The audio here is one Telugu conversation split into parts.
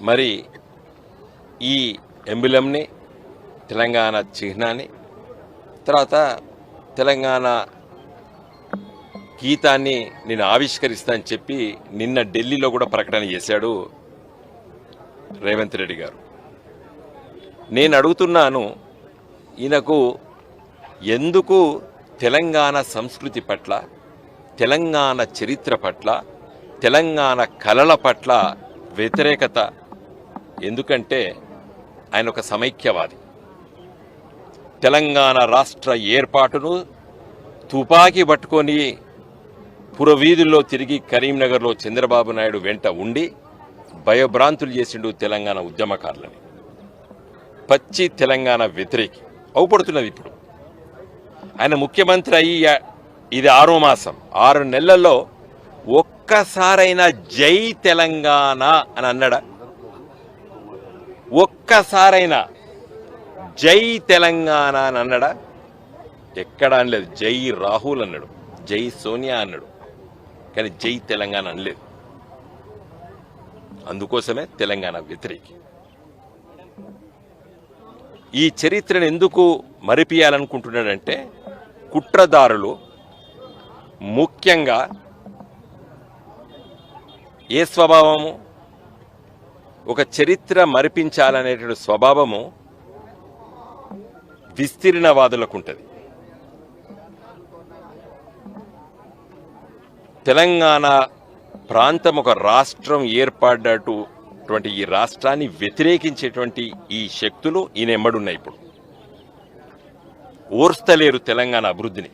మరి ఈ ఎంబులంని తెలంగాణ చిహ్నాన్ని తర్వాత తెలంగాణ గీతాన్ని నేను ఆవిష్కరిస్తానని చెప్పి నిన్న ఢిల్లీలో కూడా ప్రకటన చేశాడు రేవంత్ రెడ్డి గారు. నేను అడుగుతున్నాను ఈయనకు ఎందుకు తెలంగాణ సంస్కృతి పట్ల తెలంగాణ చరిత్ర పట్ల తెలంగాణ కళల పట్ల వ్యతిరేకత ఎందుకంటే ఆయన ఒక సమైక్యవాది. తెలంగాణ రాష్ట్ర ఏర్పాటును తుపాకీ పట్టుకొని పురవీధుల్లో తిరిగి కరీంనగర్లో చంద్రబాబు నాయుడు వెంట ఉండి భయభ్రాంతులు చేసిండు తెలంగాణ ఉద్యమకారులని. పచ్చి తెలంగాణ వ్యతిరేకి. అవుపడుతున్నది ఇప్పుడు. ఆయన ముఖ్యమంత్రి అయ్యి ఇది ఆరో మాసం. ఆరు నెలల్లో ఒక్కసారైనా జై తెలంగాణ అని అన్నాడా? ఒక్కసారైనా జై తెలంగాణ అని అన్నాడా? ఎక్కడ అనలేదు. జై రాహుల్ అన్నాడు. జై సోనియా అన్నాడు. కానీ జై తెలంగాణ అనలేదు. అందుకోసమే తెలంగాణ వ్యతిరేకి. ఈ చరిత్రను ఎందుకు మరిపియాలనుకుంటున్నాడంటే కుట్రదారులు ముఖ్యంగా ఏ స్వభావము? ఒక చరిత్ర మరిపించాలనేటువంటి స్వభావము విస్తీర్ణవాదులకు ఉంటుంది తెలంగాణ ప్రాంతం ఒక రాష్ట్రం ఏర్పడ్డటువంటి ఈ రాష్ట్రాన్ని వ్యతిరేకించేటువంటి ఈ శక్తులు ఈయన ఇప్పుడు. ఓర్స్తలేరు తెలంగాణ అభివృద్ధిని.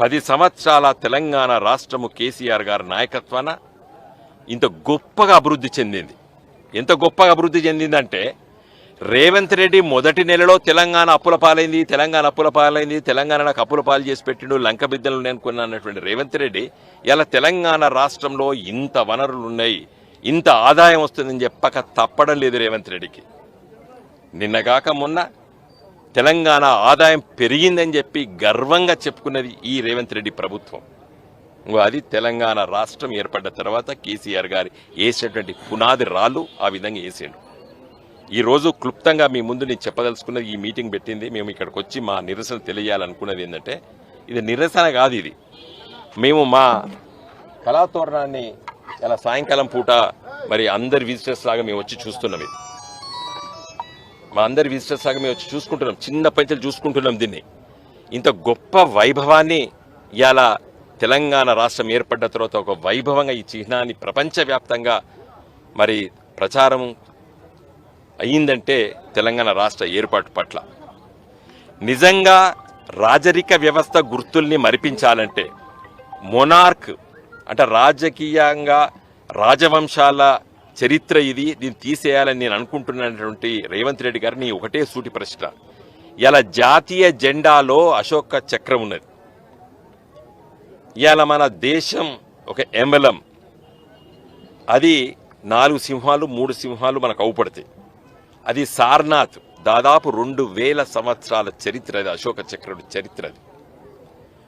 పది సంవత్సరాల తెలంగాణ రాష్ట్రము కేసీఆర్ గారి నాయకత్వాన ఇంత గొప్పగా అభివృద్ధి చెందింది. ఎంత గొప్పగా అభివృద్ధి చెందిందంటే రేవంత్ రెడ్డి మొదటి నెలలో తెలంగాణ అప్పుల పాలైంది తెలంగాణ అప్పుల పాలైంది తెలంగాణ నాకు అప్పుల పాలు చేసి పెట్టిండు లంక బిద్దలు అనుకున్న అన్నటువంటి రేవంత్ రెడ్డి ఇలా తెలంగాణ రాష్ట్రంలో ఇంత వనరులు ఉన్నాయి ఇంత ఆదాయం వస్తుందని చెప్పక తప్పడం లేదు రేవంత్ రెడ్డికి. నిన్నగాక మొన్న తెలంగాణ ఆదాయం పెరిగిందని చెప్పి గర్వంగా చెప్పుకున్నది ఈ రేవంత్ రెడ్డి ప్రభుత్వం. అది తెలంగాణ రాష్ట్రం ఏర్పడ్డ తర్వాత కేసీఆర్ గారి వేసేటువంటి పునాది రాళ్ళు ఆ విధంగా వేసాడు. ఈరోజు క్లుప్తంగా మీ ముందు నేను చెప్పదలుచుకున్నది ఈ మీటింగ్ పెట్టింది. మేము ఇక్కడికి వచ్చి మా నిరసన తెలియాలనుకున్నది ఏంటంటే ఇది నిరసన కాదు ఇది. మేము మా కళాతోరణాన్ని ఇలా సాయంకాలం పూట మరి అందరి విజిటర్స్ లాగా మేము వచ్చి చూస్తున్నాం ఇది. మా అందరి విజిటర్స్ లాగా మేము వచ్చి చూసుకుంటున్నాం. చిన్న పంచలు చూసుకుంటున్నాం దీన్ని. ఇంత గొప్ప వైభవాన్ని ఇలా తెలంగాణ రాష్ట్రం ఏర్పడ్డ తర్వాత ఒక వైభవంగా ఈ చిహ్నాన్ని ప్రపంచవ్యాప్తంగా మరి ప్రచారం అయ్యిందంటే తెలంగాణ రాష్ట్ర ఏర్పాటు పట్ల. నిజంగా రాజరిక వ్యవస్థ గుర్తుల్ని మరిపించాలంటే మొనార్క్ అంటే రాజకీయంగా రాజవంశాల చరిత్ర ఇది దీన్ని తీసేయాలని నేను అనుకుంటున్నటువంటి రేవంత్ రెడ్డి గారిని ఒకటే సూటి ప్రశ్న. ఇలా జాతీయ జెండాలో అశోక చక్రం ఉన్నది. ఇవాళ మన దేశం ఒక ఎంబలం. అది నాలుగు సింహాలు మూడు సింహాలు మనకు అవుపడతాయి. అది సార్నాథ్ దాదాపు రెండు వేల సంవత్సరాల చరిత్ర అది అశోక చక్రుడి చరిత్ర అది.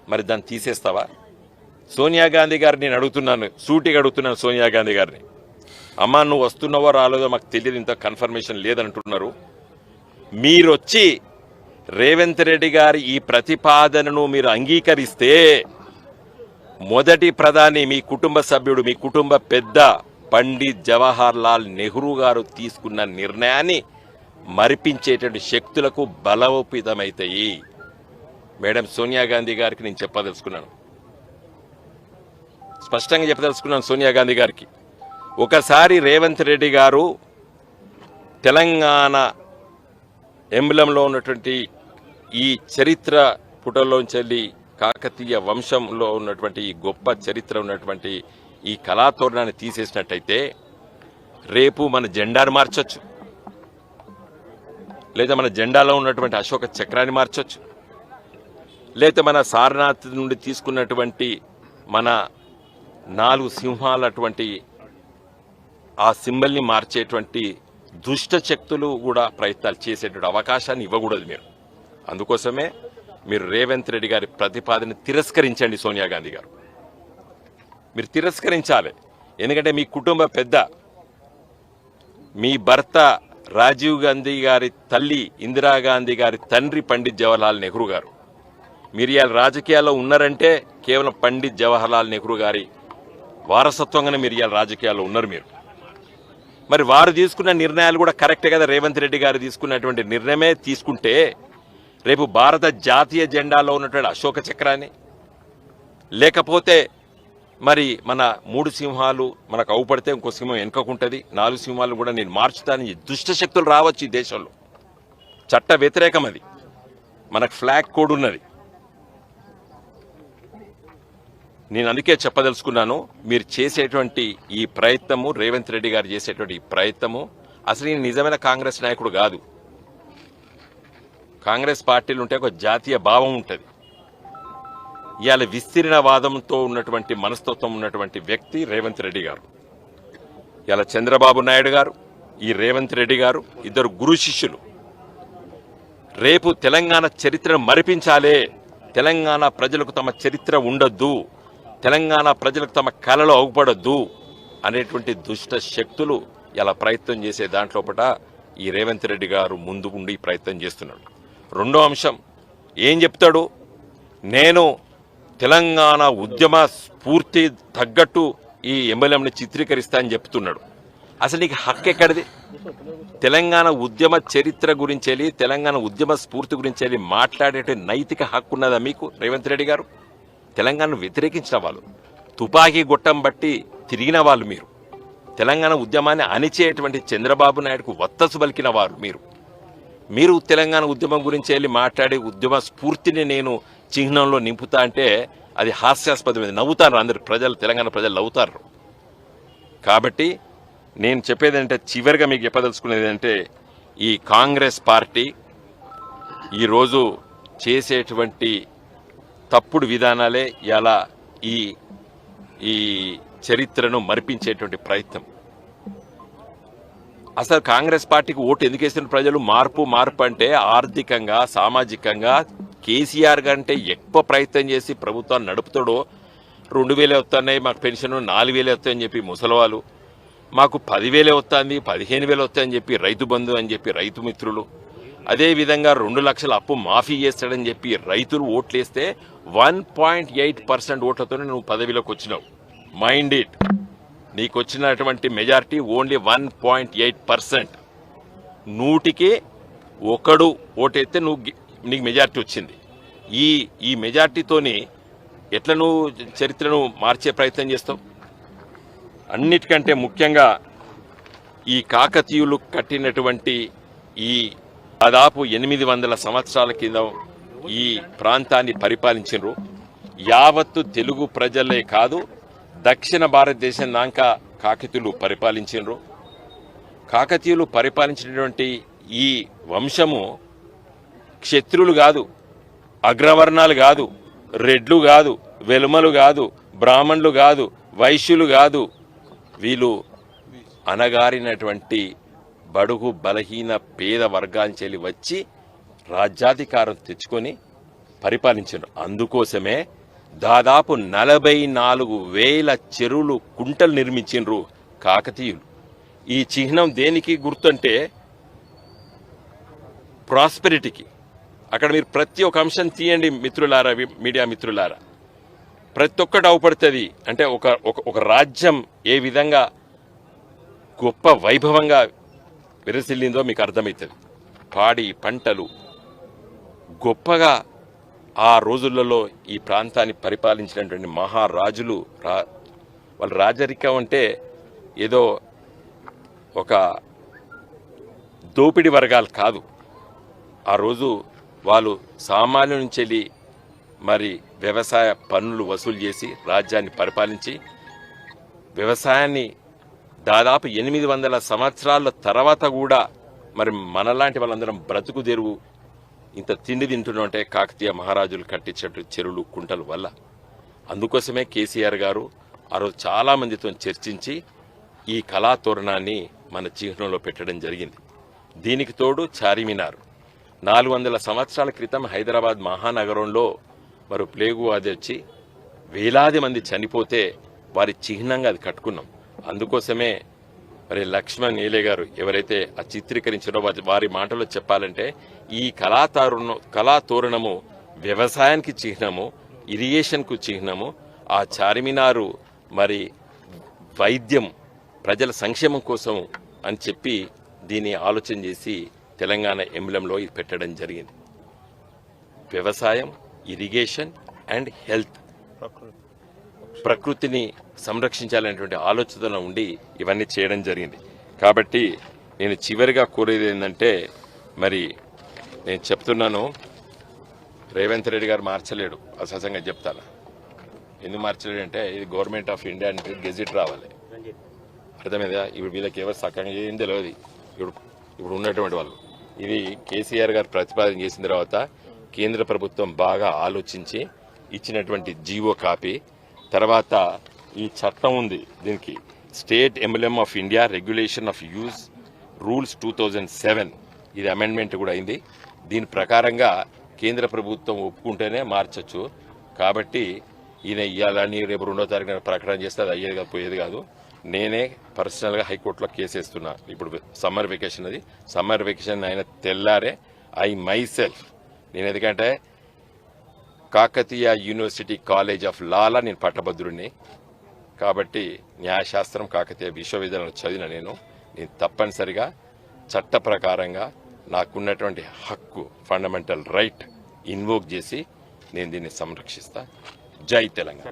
మరి దాన్ని తీసేస్తావా? సోనియా గాంధీ గారిని నేను అడుగుతున్నాను సూటిగా అడుగుతున్నాను సోనియా గాంధీ గారిని. అమ్మ నువ్వు వస్తున్నావో రాలేదో మాకు తెలియదు ఇంత కన్ఫర్మేషన్ లేదంటున్నారు. మీరొచ్చి రేవంత్ రెడ్డి గారి ఈ ప్రతిపాదనను మీరు అంగీకరిస్తే మొదటి ప్రధాని మీ కుటుంబ సభ్యుడు మీ కుటుంబ పెద్ద పండిత్ జవహర్ లాల్ నెహ్రూ గారు తీసుకున్న నిర్ణయాన్ని మరిపించేటువంటి శక్తులకు బలోపేతమవుతాయి మేడం సోనియా గాంధీ గారికి నేను చెప్పదలుచుకున్నాను. స్పష్టంగా చెప్పదలుచుకున్నాను సోనియా గాంధీ గారికి. ఒకసారి రేవంత్ రెడ్డి గారు తెలంగాణ ఎంబలంలో ఉన్నటువంటి ఈ చరిత్ర పుటల్లోంచెల్లి కాకతీయ వంశంలో ఉన్నటువంటి ఈ గొప్ప చరిత్ర ఉన్నటువంటి ఈ కళాతోరణాన్ని తీసేసినట్టయితే రేపు మన జెండాను మార్చొచ్చు. లేదా మన జెండాలో ఉన్నటువంటి అశోక చక్రాన్ని మార్చొచ్చు. లేదా మన సారనాథ్ నుండి తీసుకున్నటువంటి మన నాలుగు సింహాలటువంటి ఆ సింబల్ని మార్చేటువంటి దుష్ట శక్తులు కూడా ప్రయత్నాలు చేసేటువంటి అవకాశాన్ని ఇవ్వకూడదు మీరు. అందుకోసమే మీరు రేవంత్ రెడ్డి గారి ప్రతిపాదన తిరస్కరించండి సోనియా గాంధీ గారు. మీరు తిరస్కరించాలి. ఎందుకంటే మీ కుటుంబ పెద్ద. మీ భర్త రాజీవ్ గాంధీ గారి తల్లి ఇందిరాగాంధీ గారి తండ్రి పండిత్ జవహర్లాల్ నెహ్రూ గారు. మీరు ఇవాళ రాజకీయాల్లో ఉన్నారంటే కేవలం పండిత్ జవహర్లాల్ నెహ్రూ గారి వారసత్వంగానే మీరు ఇవాళ రాజకీయాల్లో ఉన్నారు మీరు. మరి వారు తీసుకున్న నిర్ణయాలు కూడా కరెక్టే కదా రేవంత్ రెడ్డి గారు తీసుకున్నటువంటి నిర్ణయమే తీసుకుంటే రేపు భారత జాతీయ జెండాలో ఉన్నటువంటి అశోక చక్రాన్ని. లేకపోతే మరి మన మూడు సింహాలు మనకు అవుపడితే ఇంకో సింహం వెనుకకుంటుంది. నాలుగు సింహాలు కూడా నేను మార్చుతానని దుష్ట శక్తులు రావచ్చు ఈ దేశంలో. చట్ట వ్యతిరేకం అది. మనకు ఫ్లాగ్ కోడ్ ఉన్నది. నేను అందుకే చెప్పదలుచుకున్నాను మీరు చేసేటువంటి ఈ ప్రయత్నము రేవంత్ రెడ్డి గారు చేసేటువంటి ఈ ప్రయత్నము అసలు నేను నిజమైన కాంగ్రెస్ నాయకుడు కాదు. కాంగ్రెస్ పార్టీలు ఉంటే ఒక జాతీయ భావం ఉంటుంది. ఇవాళ విస్తీర్ణ వాదంతో ఉన్నటువంటి మనస్తత్వం ఉన్నటువంటి వ్యక్తి రేవంత్ రెడ్డి గారు. ఇవాళ చంద్రబాబు నాయుడు గారు ఈ రేవంత్ రెడ్డి గారు ఇద్దరు గురు శిష్యులు. రేపు తెలంగాణ చరిత్రను మరిపించాలే. తెలంగాణ ప్రజలకు తమ చరిత్ర ఉండొద్దు. తెలంగాణ ప్రజలకు తమ కళలు అగుపడొద్దు అనేటువంటి దుష్ట శక్తులు ఇలా ప్రయత్నం చేసే దాంట్లోపట ఈ రేవంత్ రెడ్డి గారు ముందు ఉండి ప్రయత్నం చేస్తున్నాడు రెండో అంశం. ఏం చెప్తాడు? నేను తెలంగాణ ఉద్యమ స్ఫూర్తి తగ్గట్టు ఈ ఎమ్మెల్యేని చిత్రీకరిస్తా అని చెప్తున్నాడు. అసలు నీకు హక్కు ఎక్కడిది? తెలంగాణ ఉద్యమ చరిత్ర గురించి వెళ్ళి తెలంగాణ ఉద్యమ స్ఫూర్తి గురించి వెళ్ళి నైతిక హక్కు ఉన్నదా మీకు రేవంత్ రెడ్డి గారు? తెలంగాణను వ్యతిరేకించిన వాళ్ళు తుపాకీ గొట్టం బట్టి తిరిగిన వాళ్ళు మీరు. తెలంగాణ ఉద్యమాన్ని అణిచేటువంటి చంద్రబాబు నాయుడుకు వత్తసు పలికిన వారు మీరు. మీరు తెలంగాణ ఉద్యమం గురించి వెళ్ళి మాట్లాడే ఉద్యమ స్ఫూర్తిని నేను చిహ్నంలో నింపుతా అంటే అది హాస్యాస్పదమైంది. నవ్వుతారు అందరు. ప్రజలు తెలంగాణ ప్రజలు నవ్వుతారు. కాబట్టి నేను చెప్పేది అంటే చివరిగా మీకు చెప్పదలుచుకునేది అంటే ఈ కాంగ్రెస్ పార్టీ ఈరోజు చేసేటువంటి తప్పుడు విధానాలే ఇలా ఈ ఈ చరిత్రను మరిపించేటువంటి ప్రయత్నం. అసలు కాంగ్రెస్ పార్టీకి ఓటు ఎందుకు వేసిన ప్రజలు మార్పు మార్పు అంటే ఆర్థికంగా సామాజికంగా కేసీఆర్ కంటే ఎక్కువ ప్రయత్నం చేసి ప్రభుత్వాన్ని నడుపుతాడో రెండు వేలే వస్తున్నాయి మాకు పెన్షన్ నాలుగు వేలే వస్తాయని చెప్పి ముసలవాళ్ళు. మాకు పదివేలే వస్తుంది పదిహేను వేలు వస్తాయని చెప్పి రైతు బంధు అని చెప్పి రైతు మిత్రులు. అదేవిధంగా రెండు లక్షల అప్పు మాఫీ చేస్తాడని చెప్పి రైతులు ఓట్లేస్తే వన్ పాయింట్ ఎయిట్ పర్సెంట్ ఓట్లతోనే నువ్వు పదవిలోకి వచ్చినావు. మైండ్ ఇట్ నీకు వచ్చినటువంటి majority only one point eight percent. నూటికి ఒకడు ఓటైతే నువ్వు నీకు మెజారిటీ వచ్చింది. ఈ ఈ మెజారిటీతోని ఎట్లా నువ్వు చరిత్రను మార్చే ప్రయత్నం చేస్తావు? అన్నిటికంటే ముఖ్యంగా ఈ కాకతీయులు కట్టినటువంటి ఈ దాదాపు ఎనిమిది వందల సంవత్సరాల కింద ఈ ప్రాంతాన్ని పరిపాలించరు యావత్తు తెలుగు ప్రజలే కాదు దక్షిణ భారతదేశం దాకా కాకతీయులు పరిపాలించారు కాకతీయులు పరిపాలించినటువంటి ఈ వంశము క్షత్రులు కాదు అగ్రవర్ణాలు కాదు రెడ్లు కాదు వెలుమలు కాదు బ్రాహ్మణులు కాదు వైశ్యులు కాదు. వీళ్ళు అనగారినటువంటి బడుగు బలహీన పేద వర్గాంచెలి వచ్చి రాజ్యాధికారం తెచ్చుకొని పరిపాలించారు అందుకోసమే దాదాపు నలభై నాలుగు వేల చెరువులు కుంటలు నిర్మించిండ్రు కాకతీయులు. ఈ చిహ్నం దేనికి గుర్తుంటే ప్రాస్పెరిటీకి. అక్కడ మీరు ప్రతి ఒక్క అంశం తీయండి మిత్రులారా మీడియా మిత్రులారా. ప్రతి ఒక్కటి అవపడుతుంది. అంటే ఒక ఒక- ఒక రాజ్యం ఏ విధంగా గొప్ప వైభవంగా విరసిల్లిందో మీకు అర్థమవుతుంది. పాడి పంటలు గొప్పగా ఆ రోజులలో ఈ ప్రాంతాన్ని పరిపాలించినటువంటి మహారాజులు రా వాళ్ళ రాజరికం అంటే ఏదో ఒక దోపిడి వర్గాలు కాదు. ఆ రోజు వాళ్ళు సామాన్యుల నుంచి వెళ్ళి మరి వ్యవసాయ పన్నులు వసూలు చేసి రాజ్యాన్ని పరిపాలించి వ్యవసాయాన్ని దాదాపు ఎనిమిది వందల సంవత్సరాల తర్వాత కూడా మరి మనలాంటి వాళ్ళందరం బ్రతుకు తెరువు ఇంత తిండి తింటున్నట్టే కాకతీయ మహారాజులు కట్టించేటు చెరువులు కుంటల వల్ల. అందుకోసమే కేసీఆర్ గారు ఆ రోజు చాలా మందితో చర్చించి ఈ కళాతోరణాన్ని మన చిహ్నంలో పెట్టడం జరిగింది. దీనికి తోడు చారిమినార్. నాలుగు వందల సంవత్సరాల క్రితం హైదరాబాద్ మహానగరంలో మరి ప్లేగు అది వచ్చి వేలాది మంది చనిపోతే వారి చిహ్నంగా అది కట్టుకున్నాం. అందుకోసమే మరి లక్ష్మణ్ ఏలే గారు ఎవరైతే ఆ చిత్రీకరించారో వారి- వారి మాటలో చెప్పాలంటే ఈ కళాతారుణ కళాతోరణము వ్యవసాయానికి చిహ్నము ఇరిగేషన్కు చిహ్నము ఆ చార్మినారు మరి వైద్యం ప్రజల సంక్షేమం కోసం అని చెప్పి దీన్ని ఆలోచన చేసి తెలంగాణ ఎంబ్లంలో ఇది పెట్టడం జరిగింది. వ్యవసాయం ఇరిగేషన్ అండ్ హెల్త్. ప్రకృతిని సంరక్షించాలనేటువంటి ఆలోచనలో ఉండి ఇవన్నీ చేయడం జరిగింది. కాబట్టి నేను చివరిగా కోరేది ఏంటంటే మరి నేను చెప్తున్నాను రేవంత్ రెడ్డి గారు మార్చలేడు అసహజంగా చెప్తాను. ఎందుకు మార్చలేడు అంటే ఇది గవర్నమెంట్ ఆఫ్ ఇండియా అంటే గెజిట్ రావాలి. అర్థమైందా? ఇప్పుడు వీళ్ళకి ఎవరు సక్కంగా ఏం తెలియదు. ఇప్పుడు ఇప్పుడు ఉన్నటువంటి వాళ్ళు. ఇది కేసీఆర్ గారు ప్రతిపాదన చేసిన తర్వాత కేంద్ర ప్రభుత్వం బాగా ఆలోచించి ఇచ్చినటువంటి జీవో కాపీ తర్వాత ఈ చట్టం ఉంది దీనికి. State emblem of India regulation of use rules two thousand seven ఇది అమెండ్మెంట్ కూడా అయింది. దీని ప్రకారంగా కేంద్ర ప్రభుత్వం ఒప్పుకుంటేనే మార్చచ్చు. కాబట్టి ఈయన ఇవ్వాలని రేపు రెండో తారీఖున ప్రకటన చేస్తే అది అయ్యేది కాదు పోయేది కాదు. నేనే పర్సనల్గా హైకోర్టులో కేసు వేస్తున్నా. ఇప్పుడు సమ్మర్ వెకేషన్ అది. సమ్మర్ వెకేషన్ ఆయన తెల్లారే. ఐ మై సెల్ఫ్ నేను ఎందుకంటే Kakatiya university college of law నేను పట్టభద్రుడిని కాబట్టి న్యాయశాస్త్రం కాకతీయ విశ్వవిద్యాలయంలో చదివిన నేను నేను తప్పనిసరిగా చట్ట ప్రకారంగా నాకున్నటువంటి హక్కు ఫండమెంటల్ రైట్ ఇన్వోక్ చేసి నేను దీన్ని సంరక్షిస్తా. జై తెలంగాణ.